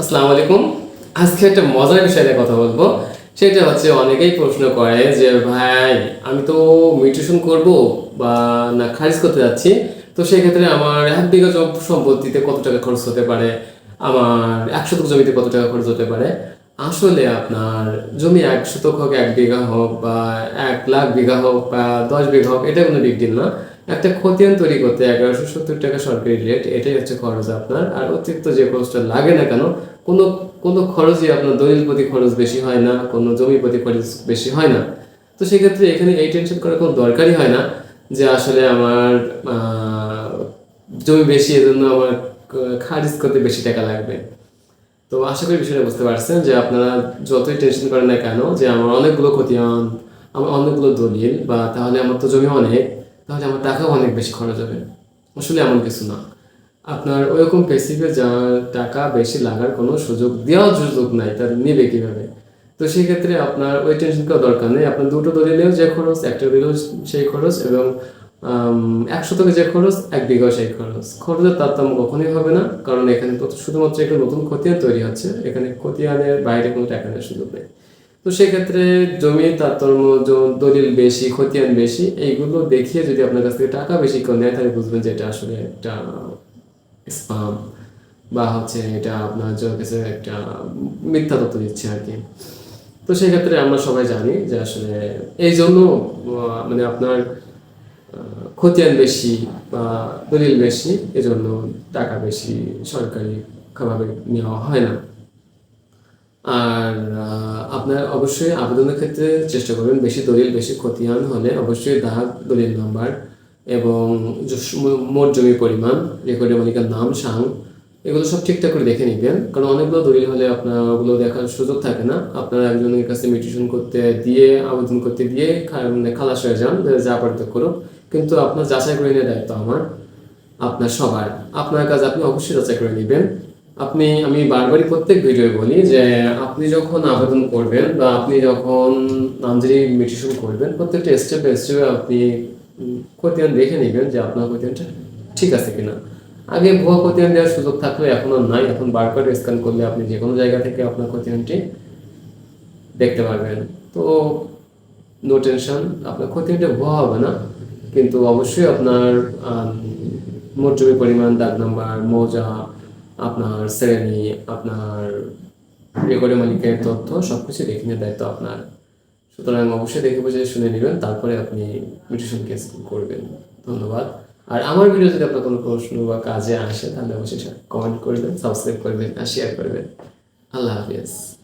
আসসালামু আলাইকুম। আজকে একটা মজার বিষয় নিয়ে কথা বলব। সেটা হচ্ছে অনেকেই প্রশ্ন করে যে, ভাই, আমি তো মিউটেশন করব বা না খারিজ করতে যাচ্ছি। তো সেক্ষেত্রে আমার এক বিঘা সম্পত্তিতে কত টাকা খরচ হতে পারে? আমার একশো জমিতে কত টাকা খরচ হতে পারে? আসলে আপনার জমি এক শতক হোক, এক বিঘা হোক বা এক লাখ বিঘা হোক বা দশ বিঘা হোক, এটা কোনো বিগ ডিল না। একটা খতিয়ান তৈরি করতে এগারোশো সত্তর টাকা সরকারি রেট এটাই হচ্ছে খরচ আপনার। আর অতিরিক্ত যে খরচটা লাগে না কেন, কোনো কোনো খরচই আপনার দলিল প্রতি খরচ বেশি হয় না, কোনো জমি প্রতি খরচ বেশি হয় না। তো সেক্ষেত্রে এখানে এই টেনশন করার কোনো দরকারই হয় না যে আসলে আমার জমি বেশি, এজন্য আমার খারিজ করতে বেশি টাকা লাগবে। তো আশা করি বিষয়টা বুঝতে পারছেন যে আপনারা যতই টেনশন করেন না কেন, যে আমার অনেকগুলো খতিয়ান আমার অনেকগুলো দলিল বা তাহলে আমার তো জমি অনেক, তাহলে আমার টাকাও অনেক বেশি খরচ হবে। আসলে এমন কিছু না। আপনার ওইরকম পেসিফে যা টাকা বেশি লাগার কোনো সুযোগ দেওয়ার সুযোগ নাই, তার নেবে কীভাবে? তো সেই ক্ষেত্রে আপনার ওই টেনশন করার দরকার নেই। আপনার দুটো দলিলেও যে খরচ, একটা দলিলেও সেই খরচ এবং একশো থেকে যে খরচ, এক বিঘাও সেই খরচ। খরচের তারতম্য কখনোই হবে না, কারণ এখানে শুধুমাত্র একটা নতুন খতিয়ান তৈরি হচ্ছে। এখানে খতিয়ানের বাইরে কোনো টাকা নেওয়ার সুযোগ নেই। তো সেক্ষেত্রে জমির তারতম্য দলিল বেশি, খতিয়ান বেশি, এইগুলো দেখিয়ে যদি আপনার কাছ থেকে টাকা বেশি করে নেয়, তাহলে বুঝবেন যে এটা আসলে একটা স্পাম বা হচ্ছে এটা আপনার একটা মিথ্যা তথ্য দিচ্ছে আর কি। তো সেক্ষেত্রে আমরা সবাই জানি যে আসলে এই জন্য মানে আপনার খতিয়ান বেশি বা দলিল বেশি, এজন্য টাকা বেশি সরকারি ভাবে নেওয়া হয় না। আর আপনার অবশ্যই আবেদনের ক্ষেত্রে চেষ্টা করবেন বেশি দলিল, বেশি খতিয়ান হলে অবশ্যই দাগ দলিল নাম্বার এবং মোট জমি পরিমাণ রেকর্ডের মালিকার নাম, সাং, এগুলো সব ঠিকঠাক করে দেখে নেবেন। কারণ অনেকগুলো দলিল হলে আপনার ওগুলো দেখার সুযোগ থাকে না। আপনারা একজনের কাছে মিউটেশন করতে দিয়ে, আবেদন করতে দিয়ে মানে খালাস হয়ে যান, যা পার্থক্য করো কিন্তু আপনার যাচাই করে নেওয়ার দায়িত্ব আমার, আপনার সবার। আপনার কাজ আপনি অবশ্যই যাচাই করে নেবেন। আপনি, আমি বারবারই প্রত্যেক ভিডিও বলি যে আপনি যখন আবেদন করবেন বা আপনি যখন নামজারি মিটিশন করবেন, প্রত্যেকটা স্টেপ বাই স্টেপে আপনি খতিয়ান দেখে নেবেন যে আপনার খতিয়ানটা ঠিক আছে কিনা। আগে ভুয়া খতিয়ান দেওয়ার সুযোগ থাকলে এখন আর নাই। এখন বারবার স্ক্যান করলে আপনি যে কোনো জায়গা থেকে আপনার খতিয়ানটি দেখতে পারবেন। তো নো টেনশন আপনার খতিয়ানটা ভুয়া হবে না। কিন্তু অবশ্যই আপনার মোট পরিমাণ, দাগ নাম্বার, মৌজা, আপনার শ্রেণি আপনার রেকর্ডের মালিকের তথ্য সব কিছু দেখে নেওয়ার দায়িত্ব আপনার। সুতরাং অবশ্যই দেখে বুঝে শুনে নেবেন, তারপরে আপনি মিউটেশন কেস করবেন। ধন্যবাদ। আর আমার ভিডিও যদি আপনার কোনো প্রশ্ন বা কাজে আসে, তাহলে অবশ্যই কমেন্ট করবেন সাবস্ক্রাইব করবেন আর শেয়ার করবেন। আল্লাহ হাফিজ।